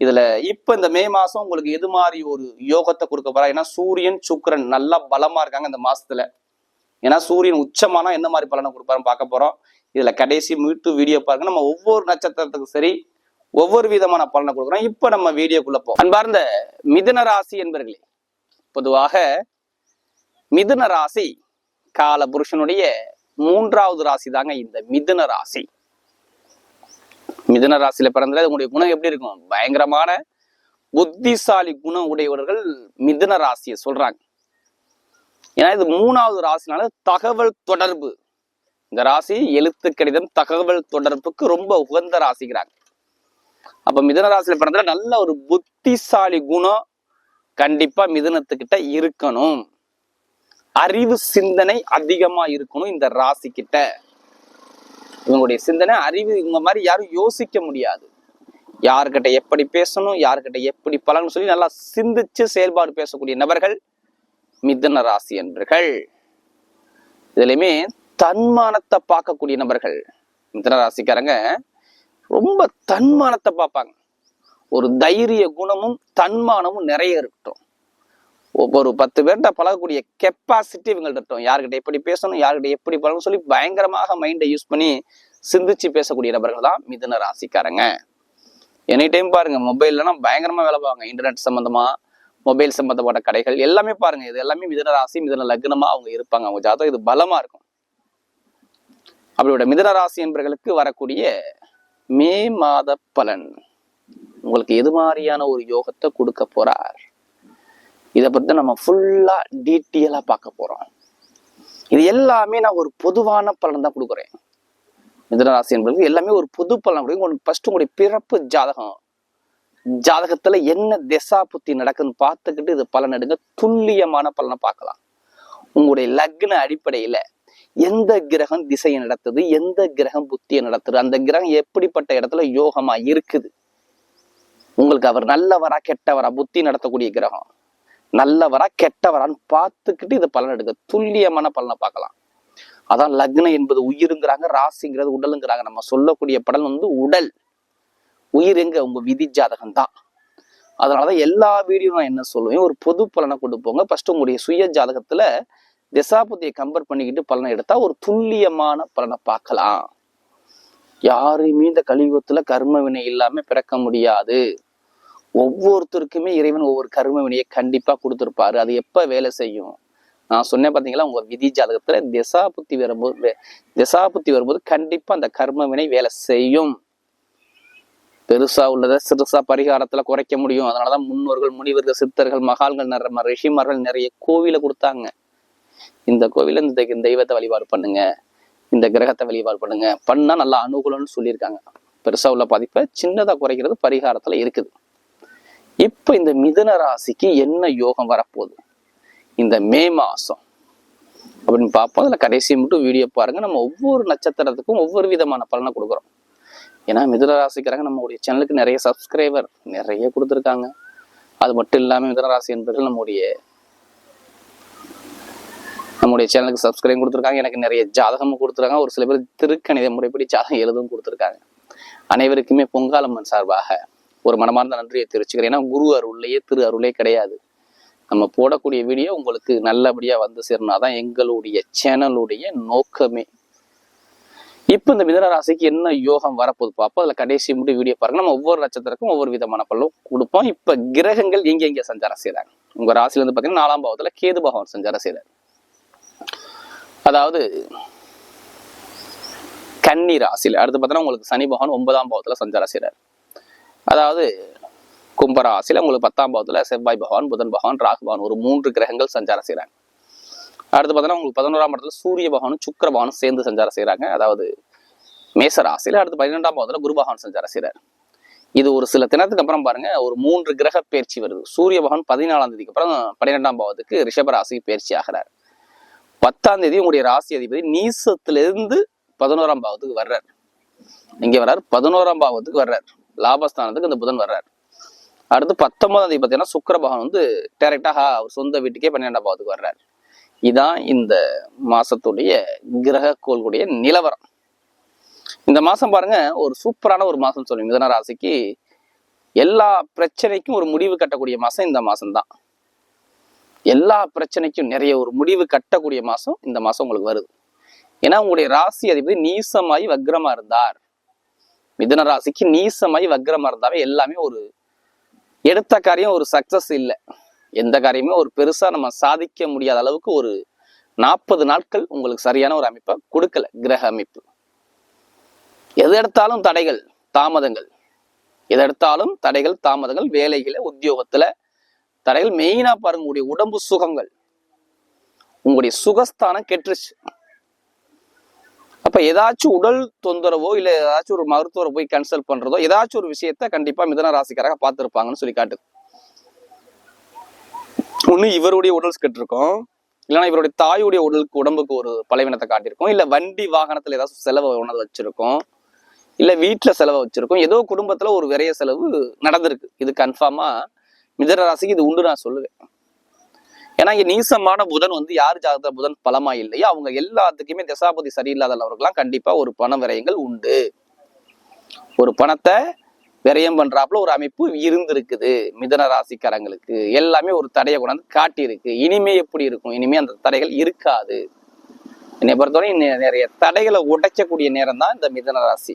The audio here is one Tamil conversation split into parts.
இதுல இப்ப இந்த மே மாசம் உங்களுக்கு எது மாதிரி ஒரு யோகத்தை கொடுக்க போறா? ஏன்னா சூரியன் சுக்கிரன் நல்லா பலமா இருக்காங்க இந்த மாசத்துல. ஏன்னா சூரியன் உச்சமானா என்ன மாதிரி பலனை கொடுப்பாருன்னு பார்க்க போறோம். இதுல கடைசி மீட்டு வீடியோ பாருங்க. நம்ம ஒவ்வொரு நட்சத்திரத்துக்கும் சரி ஒவ்வொரு விதமான பலனை கொடுக்குறோம். இப்ப நம்ம வீடியோக்குள்ள போ அன்பார்ந்த மிதுன ராசி என்பர்களே பொதுவாக மிதுன ராசி கால புருஷனுடைய மூன்றாவது ராசி தாங்க இந்த மிதுன ராசி. மிதன ராசியில பிறந்தது உங்களுடைய குணம் எப்படி இருக்கும்? பயங்கரமான புத்திசாலி குணம் உடையவர்கள் மிதுன ராசியை சொல்றாங்க. ஏன்னா இது மூணாவது ராசினால தகவல் தொடர்பு. இந்த ராசி எழுத்து கடிதம் தகவல் தொடர்புக்கு ரொம்ப உகந்த ராசிக்கிறாங்க அப்ப மிதன ராசியில பிறந்த நல்ல ஒரு புத்திசாலி குணம் கண்டிப்பா மிதனத்துக்கிட்ட இருக்கணும். அறிவு சிந்தனை அதிகமா இருக்கணும் இந்த ராசி கிட்ட இவங்களுடைய சிந்தனை அறிவு இவங்க மாதிரி யாரும் யோசிக்க முடியாது. யார்கிட்ட எப்படி பேசணும் யார்கிட்ட எப்படி பலன் சொல்லி நல்லா சிந்திச்சு செயல்பாடு பேசக்கூடிய நபர்கள் மிதன ராசி என்பர்கள். இதுலையுமே தன்மானத்தை பார்க்கக்கூடிய நபர்கள் மிதன ராசிக்காரங்க ரொம்ப தன்மானத்தை பார்ப்பாங்க. ஒரு தைரிய குணமும் தன்மானமும் நிறைய இருக்கட்டும். ஒவ்வொரு பத்து பேர்கிட்ட பழகக்கூடிய கெப்பாசிட்டி இவங்கள்ட்ட இருக்கும் யார்கிட்ட எப்படி பேசணும் யார்கிட்ட எப்படி பழகணும் சொல்லி பயங்கரமாக மைண்டை யூஸ் பண்ணி சிந்திச்சு பேசக்கூடிய நபர்கள் தான் மிதுன ராசிக்காரங்க. எனி டைம் பாருங்க மொபைல்லாம் பயங்கரமா வேலை பார்ப்பாங்க. இன்டர்நெட் சம்பந்தமா மொபைல் சம்பந்தப்பட்ட கடைகள் எல்லாமே பாருங்க. இது எல்லாமே மிதன ராசி மிதன லக்னமா அவங்க இருப்பாங்க. அவங்க ஜாதகம் இது பலமா இருக்கும். அப்படியோட மிதன ராசி என்பவர்களுக்கு வரக்கூடிய மே மாத பலன். உங்களுக்கு எது மாதிரியான ஒரு யோகத்தை கொடுக்க போறார்? இதை பற்றி நம்ம ஃபுல்லாக டீட்டெயிலாக பார்க்க போகிறோம் இது எல்லாமே நான் ஒரு பொதுவான பலன் தான் கொடுக்குறேன். மிதனராசி என்பது எல்லாமே ஒரு பொது பலன் கொடுக்கும் உங்களுக்கு ஃபர்ஸ்ட் உங்களுடைய பிறப்பு ஜாதகம். ஜாதகத்துல என்ன திசா புத்தி நடக்குதுன்னு பார்த்துக்கிட்டு இது பலன் எடுங்க. துல்லியமான பலனை பார்க்கலாம். உங்களுடைய லக்ன அடிப்படையில எந்த கிரகம் திசையை நடத்துது எந்த கிரகம் புத்தியை நடத்துது அந்த கிரகம் எப்படிப்பட்ட இடத்துல யோகமா இருக்குது? உங்களுக்கு அவர் நல்லவரா கெட்டவரா புத்தி நடத்தக்கூடிய கிரகம். நல்லவரா கெட்டவரான்னு பார்த்துக்கிட்டு இதை பலன் எடுக்க துல்லியமான பலனை பார்க்கலாம். அதான் லக்னம் என்பது உயிருங்கிறாங்க ராசிங்கிறது உடலுங்கிறாங்க. நம்ம சொல்லக்கூடிய படல் வந்து உடல். உயிர் எங்க? உங்க விதி ஜாதகம் தான் அதனாலதான் எல்லா வீடியோ நான் என்ன சொல்லுவேன் ஒரு பொது பலனை கொடுப்போங்க ஃபர்ஸ்ட் உங்களுடைய சுய ஜாதகத்துல திசாபதியை கம்பேர் பண்ணிக்கிட்டு பலனை எடுத்தா ஒரு துல்லியமான பலனை பார்க்கலாம். யாரையுமே இந்த கலியுகத்துல கர்ம வினை இல்லாம பிறக்க முடியாது. ஒவ்வொருத்தருக்குமே இறைவன் ஒவ்வொரு கர்ம வினையை கண்டிப்பா கொடுத்துருப்பாரு. அது எப்ப வேலை செய்யும்? நான் சொன்னேன் பாத்தீங்களா உங்க விதி ஜாதகத்துல திசாபுத்தி வரும்போது திசாபுத்தி திசா புத்தி வரும்போது கண்டிப்பா அந்த கர்ம வினை வேலை செய்யும். பெருசா உள்ளதை சிறுசா பரிகாரத்துல குறைக்க முடியும். அதனாலதான் முன்னோர்கள் முனிவர்கள் சித்தர்கள் மகால்கள் நிறைய ரிஷிமார்கள் நிறைய கோவிலை கொடுத்தாங்க. இந்த கோவில இந்த தெய்வத்தை வழிபாடு பண்ணுங்க. இந்த கிரகத்தை வழிபாடு பண்ணுங்க. பண்ணா நல்லா அனுகூலம்னு சொல்லியிருக்காங்க. பெருசா உள்ள பாதிப்பை சின்னதா குறைக்கிறது பரிகாரத்துல இருக்குது. இப்போ இந்த மிதுன ராசிக்கு என்ன யோகம் வரப்போகுது? இந்த மே மாதம் அப்படின்னு பார்ப்போம். அதில் கடைசி மட்டும் வீடியோ பாருங்க. நம்ம ஒவ்வொரு நட்சத்திரத்துக்கும் ஒவ்வொரு விதமான பலனை கொடுக்குறோம். ஏன்னா மிதுன ராசிக்கிறாங்க நம்மளுடைய சேனலுக்கு நிறைய சப்ஸ்கிரைபர் நிறைய கொடுத்துருக்காங்க. அது மட்டும் இல்லாமல் மிதுன ராசி என்பவர்கள் நம்முடைய நம்முடைய சேனலுக்கு சப்ஸ்கிரைப் கொடுத்துருக்காங்க. எனக்கு நிறைய ஜாதகமும் கொடுத்துருக்காங்க. ஒரு சில பேர் திருக்கணித முறைப்படி ஜாதகம் எழுதும் கொடுத்துருக்காங்க. அனைவருக்குமே பொங்காலம்மன் சார்பாக ஒரு மனமார்ந்த நன்றியை தெரிவிச்சுக்கிறேன். ஏன்னா குரு அருள்லையே திரு அருளே கிடையாது. நம்ம போடக்கூடிய வீடியோ உங்களுக்கு நல்லபடியாக வந்து சேரணும். அதான் எங்களுடைய சேனலுடைய நோக்கமே. இப்போ இந்த மிதன ராசிக்கு என்ன யோகம் வரப்போகுது பார்ப்போம் அதில் கடைசி மட்டும் வீடியோ பாருங்க. நம்ம ஒவ்வொரு நட்சத்திரக்கும் ஒவ்வொரு விதமான பலனும் கொடுப்போம். இப்போ கிரகங்கள் எங்கே எங்க சஞ்சாரம் செய்கிறாங்க உங்கள் ராசிலேருந்து பார்த்தீங்கன்னா நாலாம் பாவத்தில் கேது பகவான் சஞ்சாரம் செய்றாரு. அதாவது கன்னி ராசியில் அடுத்து பார்த்தோன்னா உங்களுக்கு சனி பகவான் ஒன்பதாம் பாவத்தில் சஞ்சாரம் செய்கிறார் அதாவது கும்பராசியில் உங்களுக்கு பத்தாம் பாவத்தில் செவ்வாய் பகவான் புதன் பகவான் ராகு பகவான் ஒரு மூன்று கிரகங்கள் சஞ்சாரம் செய்கிறாங்க அடுத்து பார்த்தோன்னா உங்களுக்கு பதினோராம் இடத்துல சூரிய பகவானும் சுக்கர பகவானும் சேர்ந்து சஞ்சாரம் செய்றாங்க. அதாவது மேச ராசியில அடுத்து பன்னிரெண்டாம் பாவத்தில் குரு பகவான் சஞ்சாரம் செய்கிறார் இது ஒரு சில தினத்துக்கு அப்புறம் பாருங்க ஒரு மூன்று கிரக பயிற்சி வருது. சூரிய பகவான் பதினாலாம் தேதிக்கு அப்புறம் பன்னிரெண்டாம் பாவத்துக்கு ரிஷபராசி பயிற்சி ஆகிறார். பத்தாம் தேதி உங்களுடைய ராசி அதிபதி நீசத்திலிருந்து பதினோராம் பாவத்துக்கு வர்றார். இங்கே வர்றார் பதினோராம் பாவத்துக்கு வர்றார். லாபஸ்தானத்துக்கு இந்த புதன் வர்றார். அடுத்து பத்தொன்பதாம் தேதி பார்த்தீங்கன்னா சுக்கர பகவான் வந்து டைரக்டாக அவர் சொந்த வீட்டுக்கே பன்னிரெண்டாம் பாவத்துக்கு வர்றார். இதான் இந்த மாசத்துடைய கிரக கோள்களுடைய நிலவரம். இந்த மாசம் பாருங்க ஒரு சூப்பரான ஒரு மாசம் சொல்லுங்க மிதன ராசிக்கு எல்லா பிரச்சனைக்கும் ஒரு முடிவு கட்டக்கூடிய மாசம் இந்த மாசம்தான். எல்லா பிரச்சனைக்கும் நிறைய ஒரு முடிவு கட்டக்கூடிய மாசம் இந்த மாசம் உங்களுக்கு வருது. ஏன்னா உங்களுடைய ராசி அதிபதி நீசமாய் வக்ரமா இருந்தார். மிதுன ராசிக்கு நீசமாய் வக்ரமாக இருந்தாவே எல்லாமே ஒரு எடுத்த காரியம் ஒரு சக்சஸ் இல்லை. எந்த காரியமே ஒரு பெருசா நம்ம சாதிக்க முடியாத அளவுக்கு ஒரு நாற்பது நாட்கள் உங்களுக்கு சரியான ஒரு அமைப்பை கொடுக்கல கிரக அமைப்பு. எது எடுத்தாலும் தடைகள் தாமதங்கள். எது எடுத்தாலும் தடைகள் தாமதங்கள் வேலைகளை உத்தியோகத்துல தடைகள் மெயினா பாருங்க உங்களுடைய உடம்பு சுகங்கள். உங்களுடைய சுகஸ்தானம் கெட்டுருச்சு. அப்ப ஏதாச்சும் உடல் தொந்தரவோ இல்ல ஏதாச்சும் ஒரு மருத்துவரை போய் கன்சல்ட் பண்றதோ ஏதாச்சும் ஒரு விஷயத்த கண்டிப்பா மிதன ராசிக்காரங்க பார்த்துருப்பாங்கன்னு சொல்லி காட்டுது. ஒண்ணு இவருடைய உடல் கெட்டிருக்கும். இல்லைன்னா இவருடைய தாயுடைய உடலுக்கு உடம்புக்கு ஒரு பலவீனத்தை காட்டியிருக்கும். இல்ல வண்டி வாகனத்துல ஏதாச்சும் செலவு உணவு வச்சிருக்கோம். இல்ல வீட்டுல செலவை வச்சிருக்கோம். ஏதோ குடும்பத்துல ஒரு விரைய செலவு நடந்திருக்கு. இது கன்ஃபார்மா மிதன ராசிக்கு இது உண்டு நான் சொல்லுவேன். ஏன்னா இங்க நீசமான புதன் வந்து யார் ஜாதக புதன் பலமா இல்லையோ அவங்க எல்லாத்துக்குமே தசாபதி சரியில்லாதவர்கள்லாம் கண்டிப்பா ஒரு பண விரயங்கள் உண்டு. ஒரு பணத்தை விரயம் பண்றாப்புல ஒரு அமைப்பு இருந்திருக்குது. மிதன ராசிக்காரங்களுக்கு எல்லாமே ஒரு தடையை கொண்டாந்து காட்டியிருக்கு. இனிமே எப்படி இருக்கும்? இனிமே அந்த தடைகள் இருக்காது. என்னை பொறுத்தவரை நிறைய தடைகளை உடைக்கக்கூடிய நேரம் தான் இந்த மிதன ராசி.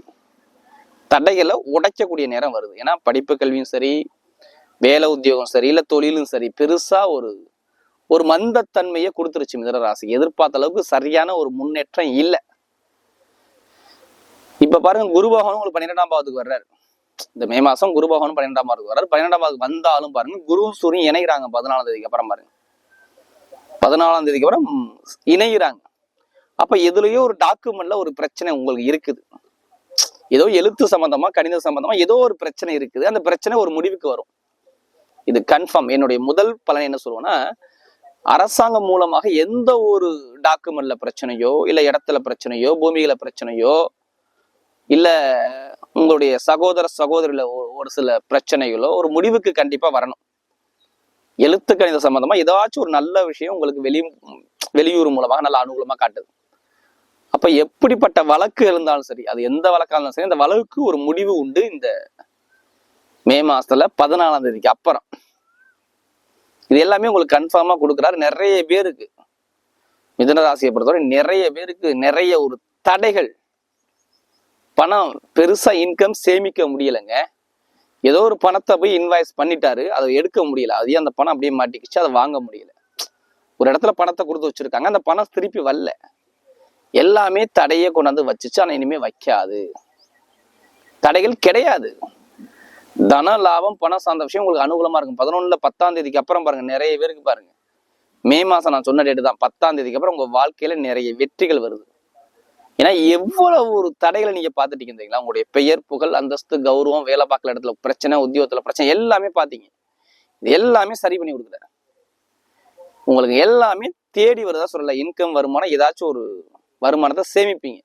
தடைகளை உடைக்கக்கூடிய நேரம் வருது. ஏன்னா படிப்பு கல்வியும் சரி வேலை உத்தியோகம் சரி இல்லை தொழிலும் சரி பெருசா ஒரு ஒரு மந்தத்தன்மையை கொடுத்துருச்சு மிதனராசி எதிர்பார்த்த அளவுக்கு சரியான ஒரு முன்னேற்றம் இல்லை. இப்ப பாருங்க குரு பகவான் உங்களுக்கு பன்னிரெண்டாம் பாவத்துக்கு வர்றாரு. இந்த மே மாசம் குரு பகவான் பன்னிரெண்டாம் பாவத்துக்கு வர்றாரு. பன்னிரெண்டாம் பாவத்துக்கு வந்தாலும் பாருங்க குரு சூரியன் இணைகிறாங்க பதினாலாம் தேதிக்கு அப்புறம் பாருங்க. பதினாலாம் தேதிக்கு அப்புறம் இணைகிறாங்க. அப்ப எதுலயோ ஒரு டாக்குமெண்ட்ல ஒரு பிரச்சனை உங்களுக்கு இருக்குது. ஏதோ எழுத்து சம்பந்தமா கணித சம்பந்தமா ஏதோ ஒரு பிரச்சனை இருக்குது. அந்த பிரச்சனை ஒரு முடிவுக்கு வரும். இது கன்ஃபார்ம் என்னுடைய முதல் பலன் என்ன சொல்லுவேன்னா அரசாங்கம் மூலமாக எந்த ஒரு டாக்குமெண்ட்ல பிரச்சனையோ இல்ல இடத்துல பிரச்சனையோ பூமியில பிரச்சனையோ இல்ல உங்களுடைய சகோதர சகோதரில ஒரு சில பிரச்சனைகளோ ஒரு முடிவுக்கு கண்டிப்பா வரணும். எழுத்து கணித சம்பந்தமா ஏதாச்சும் ஒரு நல்ல விஷயம் உங்களுக்கு வெளி வெளியூர் மூலமாக நல்ல அனுகூலமா காட்டுது. அப்ப எப்படிப்பட்ட வழக்கு இருந்தாலும் சரி அது எந்த வழக்கா இருந்தாலும் சரி அந்த வழக்கு ஒரு முடிவு உண்டு இந்த மே மாசத்துல பதினாலாம் தேதிக்கு அப்புறம். இது எல்லாமே உங்களுக்கு கன்ஃபார்மாக கொடுக்குறாரு. நிறைய பேருக்கு. மிதனராசியை பொறுத்தவரை நிறைய பேருக்கு நிறைய ஒரு தடைகள். பணம் பெருசா இன்கம் சேமிக்க முடியலைங்க. ஏதோ ஒரு பணத்தை போய் இன்வாய்ஸ் பண்ணிட்டாரு. அதை எடுக்க முடியல. அதையே அந்த பணம் அப்படியே மாட்டிக்கிச்சு. அதை வாங்க முடியல. ஒரு இடத்துல பணத்தை கொடுத்து வச்சிருக்காங்க. அந்த பணம் திருப்பி வரல. எல்லாமே தடையே கொண்டாந்து வச்சுச்சு. ஆனால் இனிமே வைக்காது. தடைகள் கிடையாது. தன லாபம் பணம் சார்ந்த விஷயம் உங்களுக்கு அனுகூலமா இருக்கும். பதினொன்னுல பத்தாம் தேதிக்கு அப்புறம் பாருங்க நிறைய பேருக்கு பாருங்க. மே மாசம் நான் சொன்ன டேட்டு தான். பத்தாம் தேதிக்கு அப்புறம் உங்க வாழ்க்கையில நிறைய வெற்றிகள் வருது. ஏன்னா எவ்வளவு ஒரு தடைகளை நீங்க பாத்துட்டீங்க தெரியுங்களா? உங்களுடைய பெயர் புகழ் அந்தஸ்து கௌரவம் வேலை பார்க்கல இடத்துல பிரச்சனை உத்தியோகத்துல பிரச்சனை எல்லாமே பாத்தீங்க இது எல்லாமே சரி பண்ணி கொடுக்குறாரு உங்களுக்கு எல்லாமே தேடி வருதா சொல்லல. இன்கம் வருமானம் ஏதாச்சும் ஒரு வருமானத்தை சேமிப்பீங்க.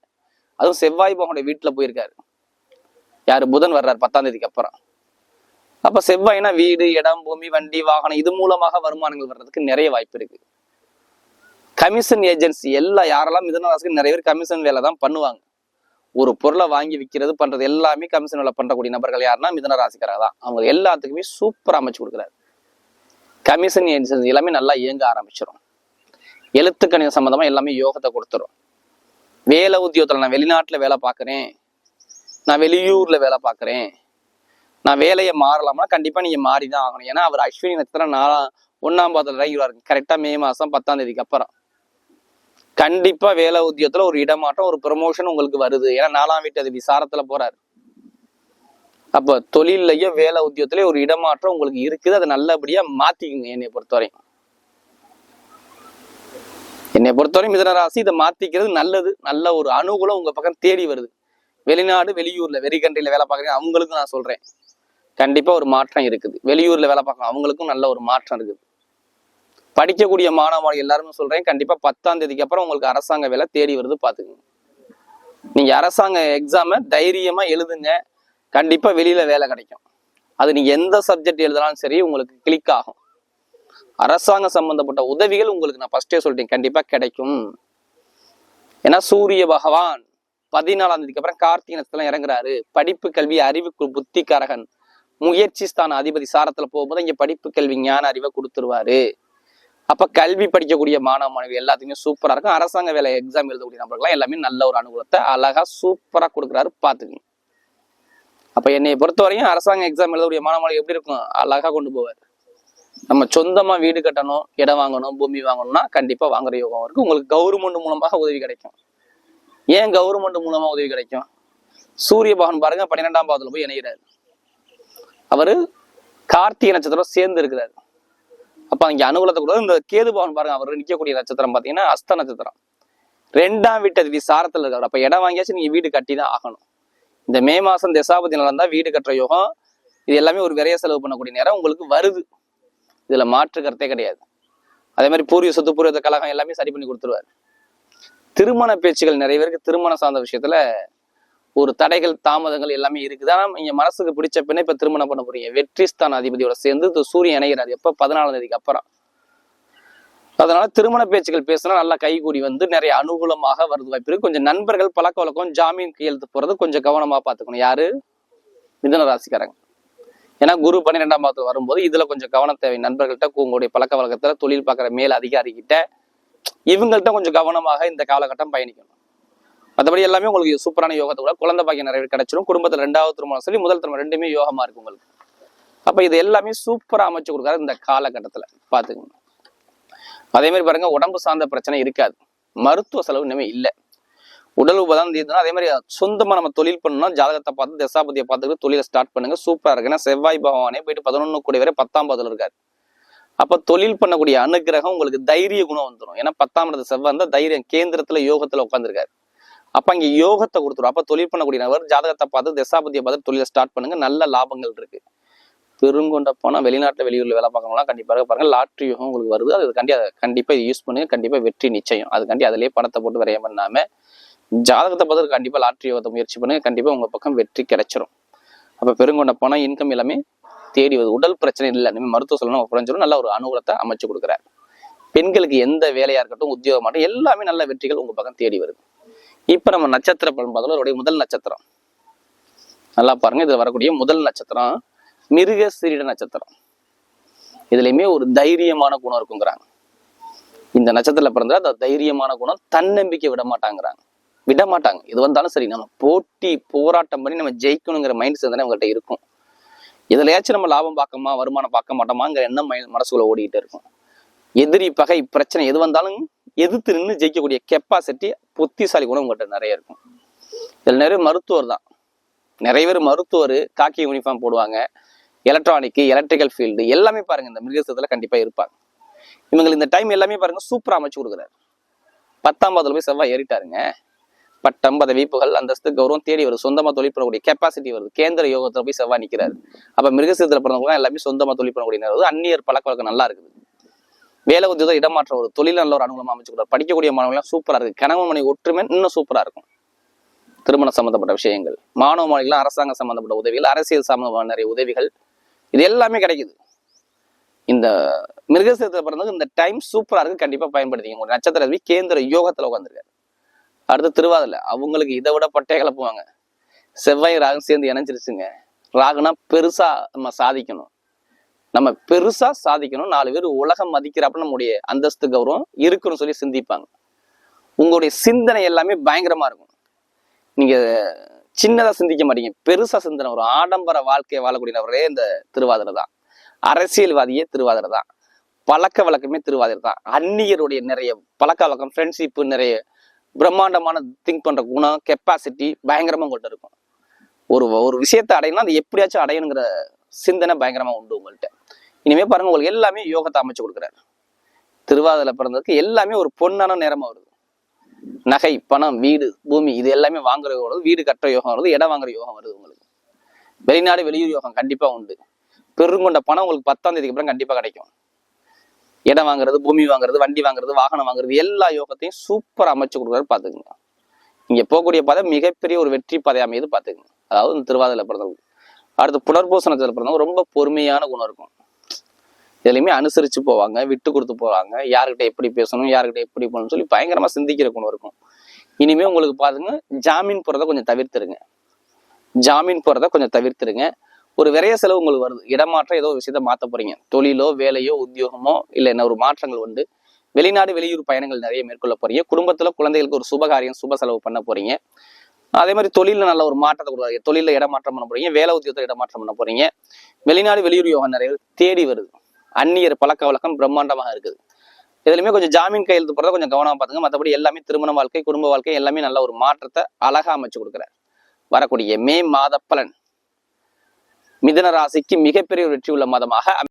அதுவும் செவ்வாய் பகவானுடைய வீட்டுல போயிருக்காரு. யாரு? புதன் வர்றாரு பத்தாம் தேதிக்கு அப்புறம். அப்ப செவ்வாய்னா வீடு இடம் பூமி வண்டி வாகனம் இது மூலமாக வருமானங்கள் வர்றதுக்கு நிறைய வாய்ப்பு இருக்கு. கமிஷன் ஏஜென்சி எல்லாம் யாரெல்லாம் மிதன ராசிக்கு நிறைய பேர் கமிஷன் வேலை தான் பண்ணுவாங்க. ஒரு பொருளை வாங்கி விற்கிறது பண்றது எல்லாமே கமிஷன் வேலை பண்ணக்கூடிய நபர்கள் யாருன்னா மிதன ராசிக்காரங்க தான். அவங்க எல்லாத்துக்குமே சூப்பராக அமைச்சு கொடுக்குறாரு. கமிஷன் ஏஜென்சி எல்லாமே நல்லா இயங்க ஆரம்பிச்சிடும் எழுத்துக்கணித சம்மந்தமாக எல்லாமே யோகத்தை கொடுத்துரும். வேலை உத்தியோகத்தில் நான் வெளிநாட்டில் வேலை பார்க்குறேன். நான் வெளியூரில் வேலை பார்க்குறேன். நான் வேலையை மாறலாமா கண்டிப்பா நீங்க மாறிதான் ஆகணும். ஏன்னா அவர் அஸ்வினி நட்சத்திரம் நாலாம் ஒன்னாம் பாதத்துல இறங்கிடுவார். கரெக்டா மே மாசம் பத்தாம் தேதிக்கு அப்புறம். கண்டிப்பா வேலை உத்தியோகத்துல ஒரு இடமாற்றம் ஒரு ப்ரமோஷன் உங்களுக்கு வருது. ஏன்னா நாலாம் வீட்டு அது விசாரத்துல போறாரு. அப்ப தொழிலையும் வேலை உத்தியோகத்திலயும் ஒரு இடமாற்றம் உங்களுக்கு இருக்குது. அதை நல்லபடியா மாத்திக்குங்க என்னை பொறுத்தவரையும். என்னை பொறுத்தவரையும் மிதன ராசி இதை மாத்திக்கிறது நல்லது. நல்ல ஒரு அனுகூலம் உங்க பக்கம் தேடி வருது. வெளிநாடு வெளியூர்ல வெறி கண்ட்ரில வேலை பார்க்குறீங்க அவங்களுக்கும் நான் சொல்றேன். கண்டிப்பாக ஒரு மாற்றம் இருக்குது. வெளியூரில் வேலை பார்க்கணும் அவங்களுக்கும் நல்ல ஒரு மாற்றம் இருக்குது. படிக்கக்கூடிய மாணவர்கள் எல்லாருமே சொல்கிறேன் கண்டிப்பாக பத்தாம் தேதிக்கு அப்புறம் உங்களுக்கு அரசாங்க வேலை தேடி வருது பார்த்துக்கோங்க நீங்கள் அரசாங்க எக்ஸாமை தைரியமாக எழுதுங்க. கண்டிப்பாக வெளியில் வேலை கிடைக்கும். அது நீங்கள் எந்த சப்ஜெக்ட் எழுதினாலும் சரி உங்களுக்கு கிளிக் ஆகும். அரசாங்க சம்பந்தப்பட்ட உதவிகள் உங்களுக்கு நான் ஃபஸ்ட்டே சொல்லிட்டேன் கண்டிப்பாக கிடைக்கும். ஏன்னா சூரிய பகவான் பதினாலாம் தேதிக்கு அப்புறம் கார்த்திகை நட்சத்திரம் இறங்குறாரு. படிப்பு கல்வி அறிவு புத்திகாரகன் முயற்சி ஸ்தான அதிபதி சாரத்துல போகும்போது இங்க படிப்பு கல்வி ஞான அறிவை கொடுத்துருவாரு. அப்ப கல்வி படிக்கக்கூடிய மாணவ மாணவி எல்லாத்துக்குமே சூப்பரா இருக்கும். அரசாங்க வேலை எக்ஸாம் எழுதக்கூடிய நபர்கள்லாம் எல்லாமே நல்ல ஒரு அனுகூலத்தை அழகா சூப்பரா கொடுக்குறாரு பாத்துக்கணும் அப்ப என்னை பொறுத்தவரையும் அரசாங்க எக்ஸாம் எழுதக்கூடிய மாணவ மாணவி எப்படி இருக்கும்? அழகா கொண்டு போவார். நம்ம சொந்தமா வீடு கட்டணும் இடம் வாங்கணும் பூமி வாங்கணும்னா கண்டிப்பா வாங்குற யோகம் இருக்கு உங்களுக்கு கவர்மெண்ட் மூலமாக உதவி கிடைக்கும். ஏன் கவர்மெண்ட் மூலமா உதவி கிடைக்கும்? சூரிய பகவான் பாருங்க பன்னிரெண்டாம் பாதத்துல போய் இணைகிறாரு அவர் கார்த்திகை நட்சத்திரம் சேர்ந்து இருக்கிறார். அப்ப அங்க அனுகூலத்தை கூட இந்த கேது பவன் பாருங்க அவர் நிற்கக்கூடிய நட்சத்திரம் பாத்தீங்கன்னா அஸ்த நட்சத்திரம். ரெண்டாம் வீட்டு அதிபதி சாரத்தில் இருக்காரு. அப்ப இடம் வாங்கியாச்சும் நீங்க வீடு கட்டி தான் ஆகணும். இந்த மே மாசம் தசாபதி நடந்தா வீடு கட்டுற யோகம். இது எல்லாமே ஒரு விரைய செலவு பண்ணக்கூடிய நேரம் உங்களுக்கு வருது. இதுல மாற்று கருத்தே கிடையாது. அதே மாதிரி பூர்வீக சொத்து பூர்வீக கழகம் எல்லாமே சரி பண்ணி கொடுத்துருவாரு. திருமண பேச்சுகள் நிறைய பேருக்கு திருமணம் சார்ந்த விஷயத்துல ஒரு தடைகள் தாமதங்கள் எல்லாமே இருக்குது. ஆனால் நீங்க மனசுக்கு பிடிச்ச பெண்ணை இப்ப திருமணம் பண்ண போறீங்க. வெற்றி ஸ்தான அதிபதியோட சேர்ந்து சூரியன் இணைகிறார். எப்ப? பதினாலாம் தேதிக்கு அப்புறம். அதனால திருமண பேச்சுகள் பேசினா நல்லா கைகூடி வந்து நிறைய அனுகூலமாக வருது வாய்ப்பு இருக்கு. கொஞ்சம் நண்பர்கள் பழக்க வழக்கம் ஜாமீன் கையெழுத்து போறது கொஞ்சம் கவனமா பாத்துக்கணும் யாரு? மிதன ராசிக்காரங்க. ஏன்னா குரு பன்னிரெண்டாம் பாத்து வரும்போது இதுல கொஞ்சம் கவனம் தேவை. நண்பர்கள்ட்ட உங்களுடைய பழக்க வழக்கத்துல தொழில் பார்க்குற மேல் அதிகாரி கிட்ட இவங்கள்ட்ட கொஞ்சம் கவனமாக இந்த காலகட்டம் பயணிக்கணும். மற்றபடி எல்லாமே உங்களுக்கு சூப்பரான யோகத்தை கூட குழந்தை பாக்கியம் நிறைய கிடைச்சிடும் குடும்பத்தில் ரெண்டாவது திருமணம் சரி முதல் திருமணம் ரெண்டுமே யோகமா இருக்கு உங்களுக்கு. அப்ப இது எல்லாமே சூப்பரா அமைச்சு கொடுக்குறாரு இந்த காலகட்டத்துல. பாத்துக்கோங்க. அதே மாதிரி பாருங்க உடம்பு சார்ந்த பிரச்சனை இருக்காது. மருத்துவ செலவு இனிமே இல்லை. உடல் உபதான் தீர்ந்தோம் அதே மாதிரி சொந்தமா நம்ம தொழில் பண்ணணும் ஜாதகத்தை பார்த்து தசாபதியை பார்த்துட்டு தொழிலை ஸ்டார்ட் பண்ணுங்க. சூப்பரா இருக்கு. ஏன்னா செவ்வாய் பகவானே போயிட்டு பதினொன்னு கோடி வரை பத்தாம் பதில் இருக்காரு. அப்ப தொழில் பண்ணக்கூடிய அனுகிரகம் உங்களுக்கு தைரிய குணம் வந்துடும் ஏன்னா பத்தாம் இடத்து செவ்வாய் இருந்தால் தைரியம் கேந்திரத்துல யோகத்துல உட்காந்துருக்காரு அப்ப இங்கே யோகத்தை கொடுத்துரும். அப்ப தொழில் பண்ணக்கூடிய நபர் ஜாதகத்தை பார்த்து தசாபதியை பார்த்து தொழிலை ஸ்டார்ட் பண்ணுங்க. நல்ல லாபங்கள் இருக்கு. பெருங்கொண்ட போனா வெளிநாட்டுல வெளியூர்ல வேலை பார்க்கணும்னா கண்டிப்பாக பாருங்க. லாட்ரி யோகம் உங்களுக்கு வருது. அது கண்டி அதை கண்டிப்பா யூஸ் பண்ணுங்க. கண்டிப்பா வெற்றி நிச்சயம். அதுக்காண்டி அதிலேயே பணத்தை போட்டு விரையம் பண்ணாம ஜாதகத்தை பார்த்து கண்டிப்பா லாட்ரி யோகத்தை முயற்சி பண்ணுங்க. கண்டிப்பா உங்க பக்கம் வெற்றி கிடைச்சிரும். அப்ப பெருங்கொண்ட போனா இன்கம் எல்லாமே தேடி வருது. உடல் பிரச்சனை இல்லை. நம்ம மருத்துவ சொல்லணும். குறைஞ்சிரும் நல்ல ஒரு அனுகூலத்தை அமைச்சு கொடுக்குறாரு. பெண்களுக்கு எந்த வேலையா இருக்கட்டும் உத்தியோகமாட்டும் எல்லாமே நல்ல வெற்றிகள் உங்க பக்கம் தேடி வருது. இப்போ நம்ம நட்சத்திர பலன் பார்த்தோம் அவருடைய முதல் நட்சத்திரம். நல்லா பாருங்க இதில் வரக்கூடிய முதல் நட்சத்திரம் மிருக சிறிட நட்சத்திரம். இதுலையுமே ஒரு தைரியமான குணம் இருக்குங்கிறாங்க. இந்த நட்சத்திரத்தில் பிறந்தா அந்த தைரியமான குணம் தன்னம்பிக்கை விட மாட்டாங்கிறாங்க விட மாட்டாங்க இது வந்தாலும் சரி நம்ம போட்டி போராட்டம் பண்ணி நம்ம ஜெயிக்கணுங்கிற மைண்ட் செட் தானே அவங்ககிட்ட இருக்கும். எதுலையாச்சும் நம்ம லாபம் பார்க்கமா வருமானம் பார்க்க மாட்டோமாங்கிற எண்ணம் மை- மனசுக்குள்ள ஓடிக்கிட்டு இருக்கும். எதிரி பகை பிரச்சனை எது வந்தாலும் எதிர்த்து நின்று ஜெயிக்கக்கூடிய கெப்பாசிட்டி புத்திசாலி குணம் உங்கள்கிட்ட நிறைய இருக்கும். இதில் நிறைய மருத்துவர் தான். நிறைய பேர் மருத்துவர் காக்கி யூனிஃபார்ம் போடுவாங்க. எலக்ட்ரானிக்கு எலக்ட்ரிக்கல் ஃபீல்டு எல்லாமே பாருங்கள் இந்த மிருகசத்தில் கண்டிப்பாக இருப்பாங்க. இவங்களுக்கு இந்த டைம் எல்லாமே பாருங்கள் சூப்பராக அமைச்சு கொடுக்குறாரு. பத்தாம் பாதத்துல போய் செவ்வாய் ஏறிட்டாருங்க. பட்டம் பதவி புகழ் அந்தஸ்து கௌரவம் தேடி வருது சொந்தமாக தொழில் பண்ணக்கூடிய கெப்பாசிட்டி வருது. கேந்திர யோகத்தில் போய் செவ்வாய் நிற்கிறாரு அப்போ மிருகசத்தில் பிறந்தவங்க எல்லாமே சொந்தமாக தொழில் பண்ணக்கூடிய நேரம் அந்நியர் பழக்க வழக்கம் நல்லா இருக்குது. வேலை உத்தியோகம் இடமாற்றம் ஒரு தொழில் நல்ல ஒரு அனுகூலமாக அமைச்சு கொடுக்குறாரு படிக்கக்கூடிய மாணவர்கள்லாம் சூப்பராக இருக்குது கணவன் மனை ஒற்றுமை இன்னும் சூப்பராக இருக்கும். திருமணம் சம்பந்தப்பட்ட விஷயங்கள் மாணவ மாணவிகள் அரசாங்க சம்பந்தப்பட்ட உதவிகள் அரசியல் சம்பந்தமான நிறைய உதவிகள் இது எல்லாமே கிடைக்குது. இந்த மிருகசீரத்தில் பிறந்தவங்க இந்த டைம் சூப்பராக இருக்குது கண்டிப்பாக பயன்படுத்திங்க ஒரு நட்சத்திர கேந்திர யோகத்தில் உட்காந்துருக்காரு அடுத்து திருவாதில் அவங்களுக்கு இதை விட பட்டே கிளப்புவாங்க செவ்வாய் ராகம் சேர்ந்து இணைஞ்சிருச்சுங்க. ராகுனா பெருசாக நம்ம சாதிக்கணும். நம்ம பெருசா சாதிக்கணும். நாலு பேர் உலகம் மதிக்கிறப்ப நம்முடைய அந்தஸ்து கௌரவம் இருக்குன்னு சொல்லி சிந்திப்பாங்க. உங்களுடைய சிந்தனை எல்லாமே பயங்கரமா இருக்கும். நீங்க சின்னதா சிந்திக்க மாட்டீங்க. பெருசா சிந்தனை வரும். ஆடம்பர வாழ்க்கையை வாழக்கூடியவரே இந்த திருவாதிரை தான். அரசியல்வாதியே திருவாதிரை தான். பழக்க வழக்கமே திருவாதிரை தான். அந்நியருடைய நிறைய பழக்க வழக்கம் ஃப்ரெண்ட்ஷிப்பு நிறைய பிரம்மாண்டமான திங்க் பண்ற குணம் கெப்பாசிட்டி பயங்கரமா கொண்டு இருக்கும். ஒரு ஒரு விஷயத்தை அடையணும் அது எப்படியாச்சும் அடையணுங்கிற சிந்தனை பயங்கரமா உண்டு உங்கள்கிட்ட இனிமே பாருங்க உங்களுக்கு எல்லாமே யோகத்தை அமைச்சு கொடுக்குறாரு. திருவாதிரை பிறந்ததுக்கு எல்லாமே ஒரு பொன்னான நேரமா வருது. நகை பணம் வீடு பூமி இது எல்லாமே வாங்குற யோகம் வருது. வீடு கட்டுற யோகம் வருது இடம் வாங்குற யோகம் வருது உங்களுக்கு. வெளிநாடு வெளியூர் யோகம் கண்டிப்பா உண்டு. பெருங்கொண்ட பணம் உங்களுக்கு பத்தாம் தேதிக்கு அப்புறம் கண்டிப்பா கிடைக்கும். இடம் வாங்குறது பூமி வாங்குறது வண்டி வாங்குறது வாகனம் வாங்குறது எல்லா யோகத்தையும் சூப்பர் அமைச்சு கொடுக்குறாரு பார்த்துக்குங்க. இங்க போகக்கூடிய பாதை மிகப்பெரிய ஒரு வெற்றி பாதை அமையுது பார்த்துக்குங்க. அதாவது இந்த திருவாதிரை பிறந்தவங்க அடுத்து புனர்பூசணத்துல பிறந்தவங்க ரொம்ப பொறுமையான குணம் இருக்கும். எதுலையுமே அனுசரிச்சு போவாங்க விட்டு கொடுத்து போவாங்க யார்கிட்ட எப்படி பேசணும் யாருக்கிட்ட எப்படி போகணும்னு சொல்லி பயங்கரமா சிந்திக்கிற குணம் இருக்கும். இனிமேல் உங்களுக்கு பாருங்க ஜாமீன் போகிறத கொஞ்சம் தவிர்த்துருங்க. ஜாமீன் போகிறத கொஞ்சம் தவிர்த்துருங்க. ஒரு விரைய செலவு உங்களுக்கு வருது. இடமாற்றம் ஏதோ ஒரு விஷயத்த மாத்த போறீங்க. தொழிலோ வேலையோ உத்தியோகமோ இல்லை என்ன ஒரு மாற்றங்கள் உண்டு. வெளிநாடு வெளியூர் பயணங்கள் நிறைய மேற்கொள்ள போறீங்க. குடும்பத்துல குழந்தைகளுக்கு ஒரு சுபகாரியம் சுப செலவு பண்ண போறீங்க. அதே மாதிரி தொழில நல்ல ஒரு மாற்றத்தை கொடுக்குறாங்க தொழிலில் இடமாற்றம் பண்ண போறீங்க. வேலை உத்தியோகத்தில் இடமாற்றம் பண்ண போறீங்க. வெளிநாடு வெளியூர் யோகம் நிறைய தேடி வருது. அந்நியர் பழக்க வழக்கம் பிரம்மாண்டமாக இருக்குது. இதுலையுமே கொஞ்சம் ஜாமீன் கையெழுத்து போறத கொஞ்சம் கவனமாக பார்த்துங்க மற்றபடி எல்லாமே திருமண வாழ்க்கை குடும்ப வாழ்க்கை எல்லாமே நல்ல ஒரு மாற்றத்தை அழகா அமைச்சு கொடுக்குறாரு. வரக்கூடிய மே மாத பலன். மிதன ராசிக்கு மிகப்பெரிய ஒரு வெற்றி உள்ள மாதமாக